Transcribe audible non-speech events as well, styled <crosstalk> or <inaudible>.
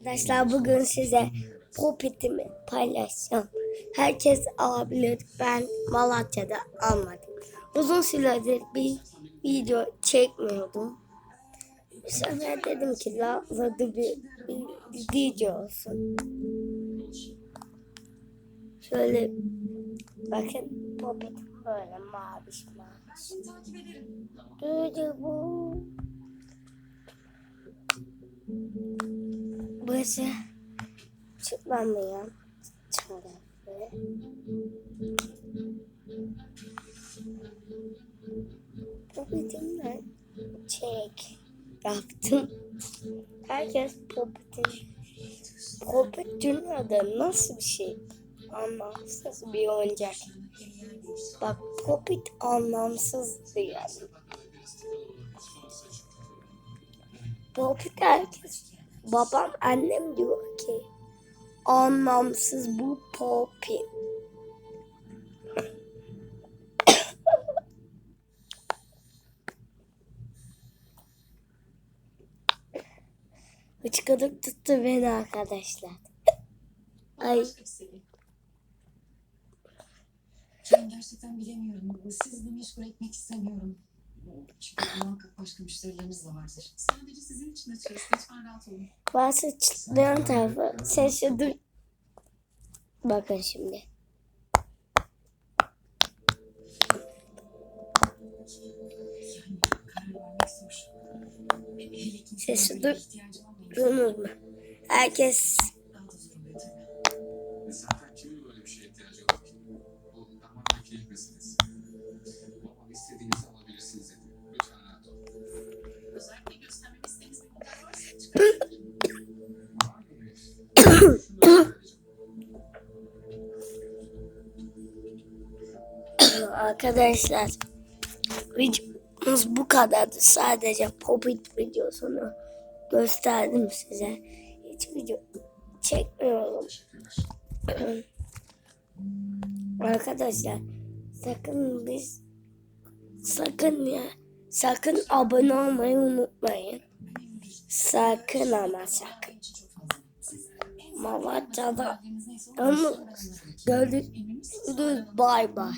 Arkadaşlar bugün size popitimi paylaşacağım. Herkes alabilir. Ben Malatya'da almadım. Uzun süredir bir video çekmiyordum. Bu sefer dedim ki lazım bir, bir video olsun. Şöyle bakın popitim böyle maviş maviş. Böyle bu. Burası çıkmamayan tarafı. Popitimden çek yaptım. Herkes popitin Popit dünyada nasıl bir şey? Anlamsız bir oyuncak. Bak popit anlamsız bir yer. Popit herkes. Babam annem diyor ki anlamsız bu popit. <laughs> Hıçkırık tuttu beni arkadaşlar. Ay Ben gerçekten bilemiyorum. Sizi meşgul etmek istemiyorum. Çünkü muhakkak başka müşterileriniz de vardır. Sadece sizin için açıyoruz. Lütfen rahat olun. bazı çıtlayan tarafı duy. Bakın şimdi. Yani karar vermek zor. Hele kimsenin Sesi Duyunuz mu? Herkes arkadaşlar videomuz bu kadardı. Sadece popit videosunu gösterdim size. Hiç video çekmiyorum. Arkadaşlar sakın biz sakın ya sakın abone olmayı unutmayın. Sakın ama sakın. Malatya'da anlatırım. gördük bay bay.